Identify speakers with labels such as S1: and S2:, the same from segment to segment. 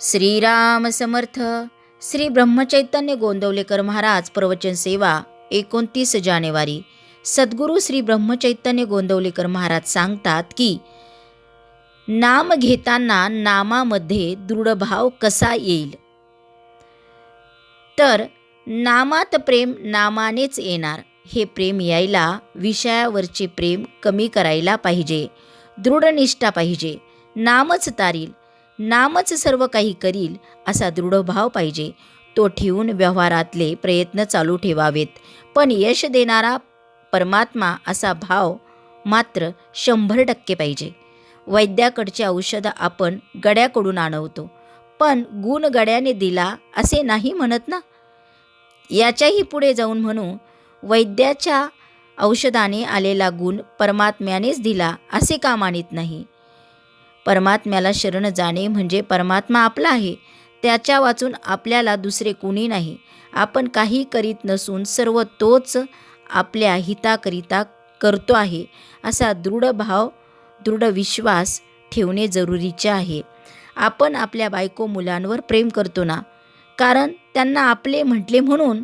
S1: श्रीराम समर्थ. श्री ब्रह्मचैतन्य गोंदवलेकर महाराज प्रवचन सेवा एकोणतीस जानेवारी. सद्गुरू श्री ब्रह्मचैतन्य गोंदवलेकर महाराज सांगतात की नाम घेताना नामामध्ये दृढभाव कसा येईल? तर नामात प्रेम नामानेच येणार. हे प्रेम यायला विषयावरचे प्रेम कमी करायला पाहिजे. दृढनिष्ठा पाहिजे. नामच तारील. नामच सर्व काही करील असा दृढभाव पाहिजे. तो ठेवून व्यवहारातले प्रयत्न चालू ठेवावेत. पण यश देणारा परमात्मा असा भाव मात्र शंभर टक्के पाहिजे. वैद्याकडचे औषधं आपण गड्याकडून आणवतो. पण गुण गड्याने दिला असे नाही म्हणत ना? याच्याही पुढे जाऊन म्हणू वैद्याच्या औषधाने आलेला गुण परमात्म्यानेच दिला असे का मानित नाही? परमात्म्याला शरण जाणे म्हणजे परमात्मा आपला आहे. त्याच्या वाचून आपल्याला दुसरे कुणी नाही. आपण काही करीत नसून सर्व तोच आपल्या हिताकरिता करतो आहे. असा दृढ भाव दृढ विश्वास ठेवणे जरुरीचे आहे. आपण आपल्या बायको मुलांवर प्रेम करतो ना? कारण त्यांना आपले म्हटले म्हणून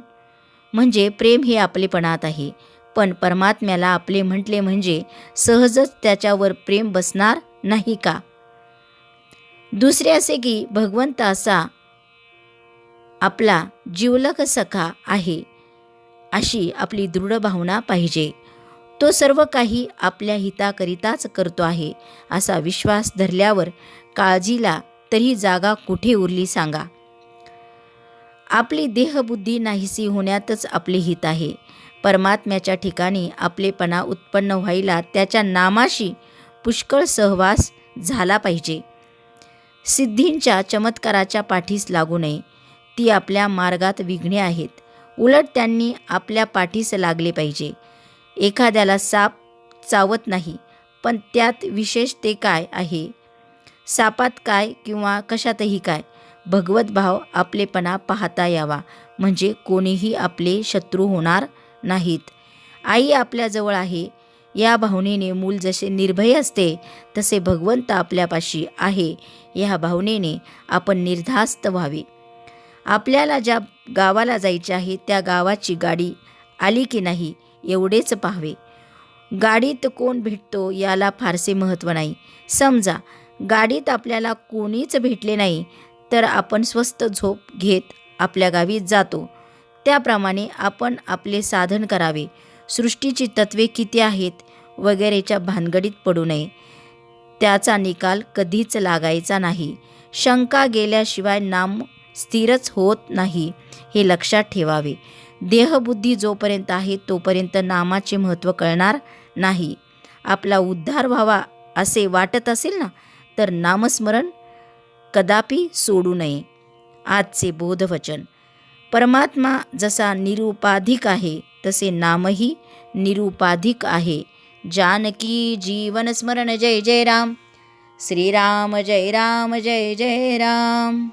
S1: म्हणजे प्रेम हे आपलेपणात आहे. पण परमात्म्याला आपले म्हटले म्हणजे सहजच त्याच्यावर प्रेम बसणार नाही का? दुसरे असे की भगवंत असा आपला जीवलक सखा आहे अशी आपली दृढ भावना पाहिजे. तो सर्व काही आपल्या हिताकरिताच करतो आहे असा विश्वास धरल्यावर काळजीला तरी जागा कुठे उरली सांगा. आपली देहबुद्धी नाहीसी होण्यातच आपले हित आहे. परमात्म्याच्या ठिकाणी आपलेपणा उत्पन्न व्हायला त्याच्या नामाशी पुष्कळ सहवास झाला पाहिजे. सिद्धींच्या चमत्काराच्या पाठीस लागू नये. ती आपल्या मार्गात विघ्ने आहेत. उलट त्यांनी आपल्या पाठीस लागले पाहिजे. एखाद्याला साप चावत नाही पण त्यात विशेष ते काय आहे? सापात काय किंवा कशातही काय? भगवत भाव आपलेपणा पाहता यावा. म्हणजे कोणीही आपले शत्रू होणार नाहीत. आई आपल्याजवळ आहे या भावनेने मूल जसे निर्भय असते तसे भगवंत आपल्यापाशी आहे. या भावनेने आपण निर्धास्त व्हावे. आपल्याला ज्या गावाला जायचे आहे त्या गावाची गाडी आली की नाही एवढेच पाहावे. गाडीत कोण भेटतो याला फारसे महत्त्व नाही. समजा गाडीत आपल्याला कोणीच भेटले नाही तर आपण स्वस्त झोप घेत आपल्या गावी जातो. त्याप्रमाणे आपण आपले साधन करावे. सृष्टीची तत्वे किती आहेत वगैरेच्या भानगडीत पडू नये. त्याचा निकाल कधीच लागायचा नाही. शंका गेल्याशिवाय नाम स्थिरच होत नाही हे लक्षात ठेवावे. देहबुद्धी जोपर्यंत आहे तोपर्यंत नामाचे महत्त्व कळणार नाही. आपला उद्धार व्हावा असे वाटत असेल ना तर नामस्मरण कदापि सोडू नये. आजचे बोधवचन. परमात्मा जसा निरुपाधिक आहे तसे नामही निरुपाधिक आहे. जानकी जीवन स्मरण जय जय राम. श्रीराम जय राम जय जय राम.